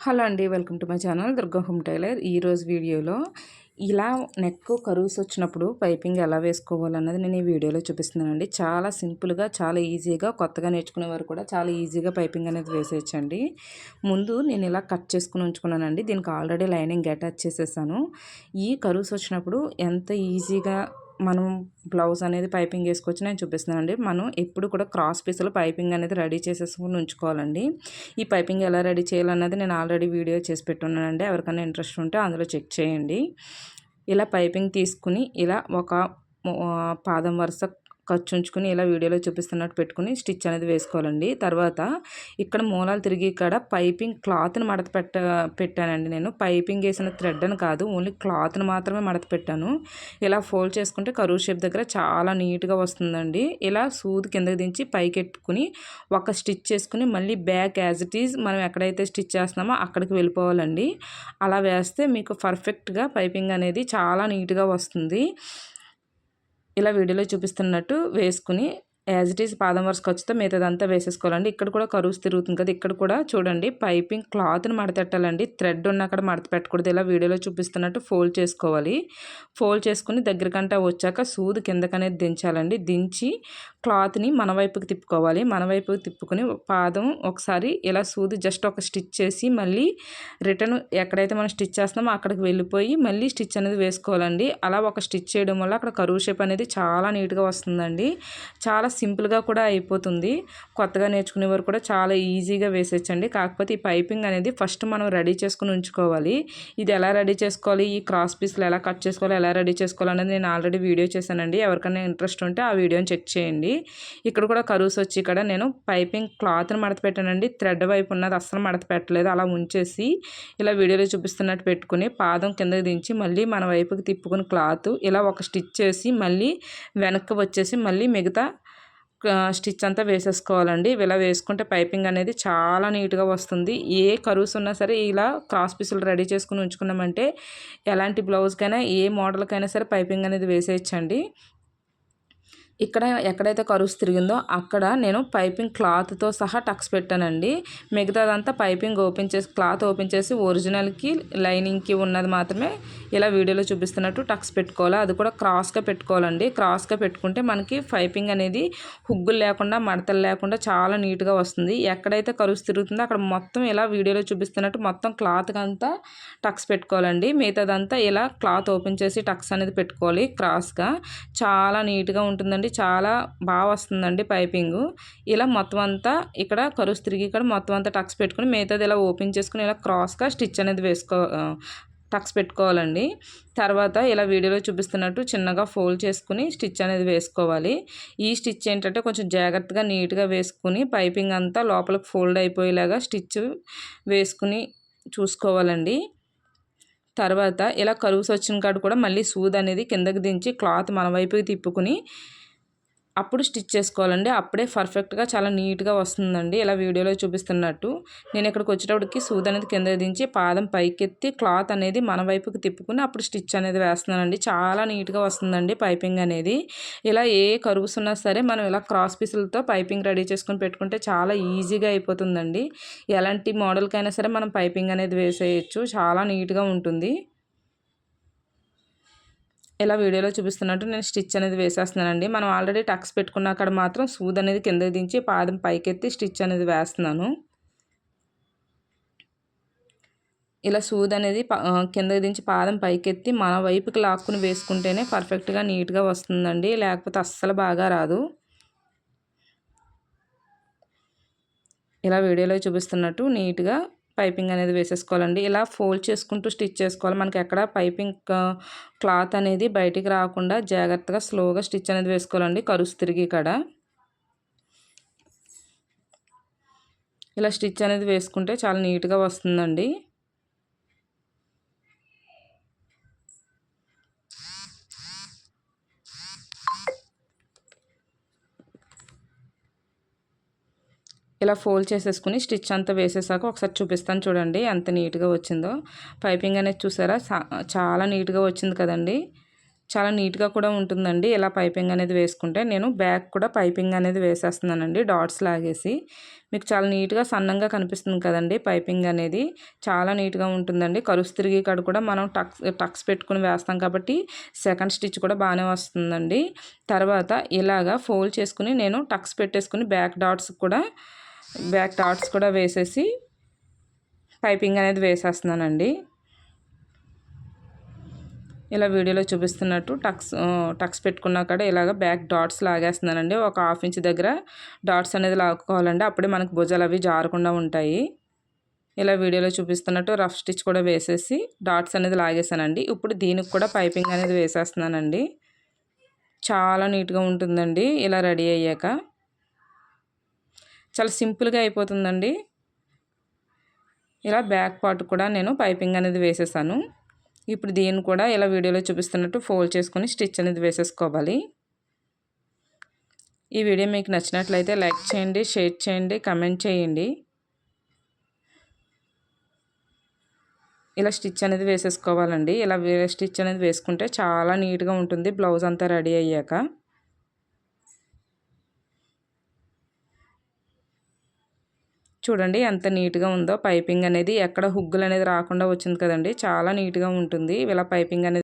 Hello అండి welcome to my channel Durga home tailor. ఈరోజు వీడియోలో ఇలా నెక్ కరువుస్ వచ్చినప్పుడు పైపింగ్ ఎలా వేసుకోవాలన్నది నేను ఈ వీడియోలో చూపిస్తున్నానండి. చాలా సింపుల్గా చాలా ఈజీగా కొత్తగా నేర్చుకునే వారు కూడా చాలా ఈజీగా పైపింగ్ అనేది వేసేయచ్చండి. ముందు నేను ఇలా కట్ చేసుకుని ఉంచుకున్నానండి. దీనికి ఆల్రెడీ లైనింగ్ అటాచ్ చేసేసాను. ఈ కరువుస్ వచ్చినప్పుడు ఎంత ఈజీగా మనం బ్లౌజ్ అనేది పైపింగ్ వేసుకొచ్చి నేను చూపిస్తున్నానండి. మనం ఎప్పుడు కూడా క్రాస్ పీసులు పైపింగ్ అనేది రెడీ చేసేసుకుని ఉంచుకోవాలండి. ఈ పైపింగ్ ఎలా రెడీ చేయాలన్నది నేను ఆల్రెడీ వీడియో చేసి పెట్టున్నానండి. ఎవరికైనా ఇంట్రెస్ట్ ఉంటే అందులో చెక్ చేయండి. ఇలా పైపింగ్ తీసుకుని ఇలా ఒక పాదం వరుస ఖర్చు ఉంచుకుని ఇలా వీడియోలో చూపిస్తున్నట్టు పెట్టుకుని స్టిచ్ అనేది వేసుకోవాలండి. తర్వాత ఇక్కడ మూలాలు తిరిగి ఇక్కడ పైపింగ్ క్లాత్ని మడత పెట్ట పెట్టానండి నేను. పైపింగ్ వేసిన థ్రెడ్ అని కాదు ఓన్లీ క్లాత్ని మాత్రమే మడత పెట్టాను. ఇలా ఫోల్డ్ చేసుకుంటే కరువు షేప్ దగ్గర చాలా నీట్గా వస్తుందండి. ఇలా సూది కిందకి దించి పైకెట్టుకుని ఒక స్టిచ్ చేసుకుని మళ్ళీ బ్యాక్ యాజ్ ఇట్ ఈజ్ మనం ఎక్కడైతే స్టిచ్ చేస్తున్నామో అక్కడికి వెళ్ళిపోవాలండి. అలా వేస్తే మీకు పర్ఫెక్ట్గా పైపింగ్ అనేది చాలా నీట్గా వస్తుంది. ఇలా వీడియోలో చూపిస్తున్నట్టు వేసుకుని యాజ్ ఇట్ ఈస్ పాదం వరుస ఖర్చుతో మిగతాదంతా వేసేసుకోవాలండి. ఇక్కడ కూడా కరువుస్ తిరుగుతుంది కదా ఇక్కడ కూడా చూడండి పైపింగ్ క్లాత్ని మడతెట్టాలండి థ్రెడ్ ఉన్న అక్కడ మడత పెట్టకూడదు. ఇలా వీడియోలో చూపిస్తున్నట్టు ఫోల్డ్ చేసుకోవాలి. ఫోల్డ్ చేసుకుని దగ్గరకంటే వచ్చాక సూది కిందకనేది దించాలండి. దించి క్లాత్ని మన వైపుకి తిప్పుకోవాలి. మన వైపుకి తిప్పుకొని పాదం ఒకసారి ఇలా సూది జస్ట్ ఒక స్టిచ్ చేసి మళ్ళీ రిటర్న్ ఎక్కడైతే మనం స్టిచ్ చేస్తామో అక్కడికి వెళ్ళిపోయి మళ్ళీ స్టిచ్ అనేది వేసుకోవాలండి. అలా ఒక స్టిచ్ చేయడం వల్ల అక్కడ కరువు షేప్ అనేది చాలా నీట్గా వస్తుందండి. చాలా సింపుల్గా కూడా అయిపోతుంది. కొత్తగా నేర్చుకునేవారు కూడా చాలా ఈజీగా వేసేయచ్చండి. కాకపోతే ఈ పైపింగ్ అనేది ఫస్ట్ మనం రెడీ చేసుకుని ఉంచుకోవాలి. ఇది ఎలా రెడీ చేసుకోవాలి? ఈ క్రాస్ పీస్లు ఎలా కట్ చేసుకోవాలి? ఎలా రెడీ చేసుకోవాలి? అనేది నేను ఆల్రెడీ వీడియో చేశానండి. ఎవరికైనా ఇంట్రెస్ట్ ఉంటే ఆ వీడియోని చెక్ చేయండి. ఇక్కడ కూడా కరువుస్ వచ్చి ఇక్కడ నేను పైపింగ్ క్లాత్ని మడత పెట్టానండి. థ్రెడ్ వైపు ఉన్నది అస్సలు మడత పెట్టలేదు. అలా ఉంచేసి ఇలా వీడియోలో చూపిస్తున్నట్టు పెట్టుకుని పాదం కిందకి దించి మళ్ళీ మన వైపుకి తిప్పుకుని క్లాత్ ఇలా ఒక స్టిచ్ చేసి మళ్ళీ వెనక్కి వచ్చేసి మళ్ళీ మిగతా స్టిచ్ అంతా వేసేసుకోవాలండి. ఇలా వేసుకుంటే పైపింగ్ అనేది చాలా నీట్గా వస్తుంది. ఏ కరువుస్ ఉన్నా సరే ఇలా క్రాస్ పీసులు రెడీ చేసుకుని ఉంచుకున్నామంటే ఎలాంటి బ్లౌజ్కైనా ఏ మోడల్కైనా సరే పైపింగ్ అనేది వేసేయచ్చండి. ఇక్కడ ఎక్కడైతే కరుస్ తిరిగిందో అక్కడ నేను పైపింగ్ క్లాత్తో సహా టక్స్ పెట్టానండి. మిగతాదంతా పైపింగ్ ఓపెన్ చేసి క్లాత్ ఓపెన్ చేసి ఒరిజినల్కి లైనింగ్కి ఉన్నది మాత్రమే ఇలా వీడియోలో చూపిస్తున్నట్టు టక్స్ పెట్టుకోవాలి. అది కూడా క్రాస్గా పెట్టుకోవాలండి. క్రాస్గా పెట్టుకుంటే మనకి పైపింగ్ అనేది హుగ్గులు లేకుండా మడతలు లేకుండా చాలా నీట్గా వస్తుంది. ఎక్కడైతే కరువు తిరుగుతుందో అక్కడ మొత్తం ఇలా వీడియోలో చూపిస్తున్నట్టు మొత్తం క్లాత్కి అంతా టక్స్ పెట్టుకోవాలండి. మిగతాదంతా ఇలా క్లాత్ ఓపెన్ చేసి టక్స్ అనేది పెట్టుకోవాలి క్రాస్గా. చాలా నీట్గా ఉంటుందండి. అనేది చాలా బాగా వస్తుందండి పైపింగ్. ఇలా మొత్తం అంతా ఇక్కడ కరుసు తిరిగి ఇక్కడ మొత్తం అంతా టక్స్ పెట్టుకుని మిగతాది ఇలా ఓపెన్ చేసుకుని ఇలా క్రాస్గా స్టిచ్ అనేది వేసుకో టక్స్ పెట్టుకోవాలండి. తర్వాత ఇలా వీడియోలో చూపిస్తున్నట్టు చిన్నగా ఫోల్డ్ చేసుకుని స్టిచ్ అనేది వేసుకోవాలి. ఈ స్టిచ్ ఏంటంటే కొంచెం జాగ్రత్తగా నీట్గా వేసుకుని పైపింగ్ అంతా లోపలికి ఫోల్డ్ అయిపోయేలాగా స్టిచ్ వేసుకుని చూసుకోవాలండి. తర్వాత ఇలా కరువుస్ వచ్చిన కాడ కూడా మళ్ళీ సూద్ అనేది కిందకి దించి క్లాత్ మన వైపుకి తిప్పుకుని అప్పుడు స్టిచ్ చేసుకోవాలండి. అప్పుడే పర్ఫెక్ట్గా చాలా నీట్గా వస్తుందండి. ఇలా వీడియోలో చూపిస్తున్నట్టు. నేను ఇక్కడికి వచ్చేటప్పటికి సూద్ అనేది కింద దించి పాదం పైకెత్తి క్లాత్ అనేది మన వైపుకి తిప్పుకుని అప్పుడు స్టిచ్ అనేది వేస్తున్నానండి. చాలా నీట్గా వస్తుందండి పైపింగ్ అనేది. ఇలా ఏ కరువుస్ ఉన్నా సరే మనం ఇలా క్రాస్ పీసులతో పైపింగ్ రెడీ చేసుకుని పెట్టుకుంటే చాలా ఈజీగా అయిపోతుందండి. ఎలాంటి మోడల్కైనా సరే మనం పైపింగ్ అనేది వేసేయచ్చు. చాలా నీట్గా ఉంటుంది. ఇలా వీడియోలో చూపిస్తున్నట్టు నేను స్టిచ్ అనేది వేసేస్తున్నానండి. మనం ఆల్రెడీ టక్స్ పెట్టుకున్న అక్కడ మాత్రం సూద్ అనేది కింద దించి పాదం పైకెత్తి స్టిచ్ అనేది వేస్తున్నాను. ఇలా సూద్ అనేది కింద దించి పాదం పైకెత్తి మన వైపుకి లాక్కుని వేసుకుంటేనే పర్ఫెక్ట్గా నీట్గా వస్తుందండి. లేకపోతే అస్సలు బాగా రాదు. ఇలా వీడియోలో చూపిస్తున్నట్టు నీట్గా పైపింగ్ అనేది వేసేసుకోవాలండి. ఇలా ఫోల్డ్ చేసుకుంటూ స్టిచ్ చేసుకోవాలి. మనకి ఎక్కడ పైపింగ్ క్లాత్ అనేది బయటికి రాకుండా జాగ్రత్తగా స్లోగా స్టిచ్ అనేది వేసుకోవాలండి. కరుసు తిరిగి ఇక్కడ. ఇలా స్టిచ్ అనేది వేసుకుంటే చాలా నీట్గా వస్తుందండి. ఇలా ఫోల్డ్ చేసేసుకుని స్టిచ్ అంతా వేసేసాక ఒకసారి చూపిస్తాను చూడండి ఎంత నీట్గా వచ్చిందో. పైపింగ్ అనేది చూసారా? చాలా నీట్గా వచ్చింది కదండి. చాలా నీట్గా కూడా ఉంటుందండి ఇలా పైపింగ్ అనేది వేసుకుంటే. నేను బ్యాక్ కూడా పైపింగ్ అనేది వేసేస్తున్నానండి డాట్స్ లాగేసి. మీకు చాలా నీట్గా సన్నంగా కనిపిస్తుంది కదండి పైపింగ్ అనేది. చాలా నీట్గా ఉంటుందండి. కరుసు తిరిగి కాడ కూడా మనం టక్స్ టక్స్ పెట్టుకుని వేస్తాం కాబట్టి సెకండ్ స్టిచ్ కూడా బాగానే వస్తుందండి. తర్వాత ఇలాగా ఫోల్డ్ చేసుకుని నేను టక్స్ పెట్టేసుకుని బ్యాక్ డాట్స్ కూడా బ్యాక్ డాట్స్ కూడా వేసేసి పైపింగ్ అనేది వేసేస్తున్నానండి. ఇలా వీడియోలో చూపిస్తున్నట్టు టక్స్ టక్స్ పెట్టుకున్నా కూడా ఇలాగ బ్యాక్ డాట్స్ లాగేస్తున్నానండి. ఒక హాఫ్ ఇంచ్ దగ్గర డాట్స్ అనేది లాక్కోవాలండి. అప్పుడే మనకు భుజాలు అవి జారకుండా ఉంటాయి. ఇలా వీడియోలో చూపిస్తున్నట్టు రఫ్ స్టిచ్ కూడా వేసేసి డాట్స్ అనేది లాగేసానండి. ఇప్పుడు దీనికి కూడా పైపింగ్ అనేది వేసేస్తున్నానండి. చాలా నీట్గా ఉంటుందండి. ఇలా రెడీ అయ్యాక చాలా సింపుల్గా అయిపోతుందండి. ఇలా బ్యాక్ పార్ట్ కూడా నేను పైపింగ్ అనేది వేసేసాను. ఇప్పుడు దీన్ని కూడా ఇలా వీడియోలో చూపిస్తున్నట్టు ఫోల్డ్ చేసుకొని స్టిచ్ అనేది వేసేసుకోవాలి. ఈ వీడియో మీకు నచ్చినట్లయితే లైక్ చేయండి షేర్ చేయండి కమెంట్ చేయండి. ఇలా స్టిచ్ అనేది వేసేసుకోవాలండి. ఇలా స్టిచ్ అనేది వేసుకుంటే చాలా నీట్గా ఉంటుంది. బ్లౌజ్ అంతా రెడీ అయ్యాక. చూడండి ఎంత నీట్గా ఉందో. పైపింగ్ అనేది ఎక్కడ హుగ్గులు అనేది రాకుండా వచ్చింది కదండి. చాలా నీట్గా ఉంటుంది. ఇలా పైపింగ్ అనేది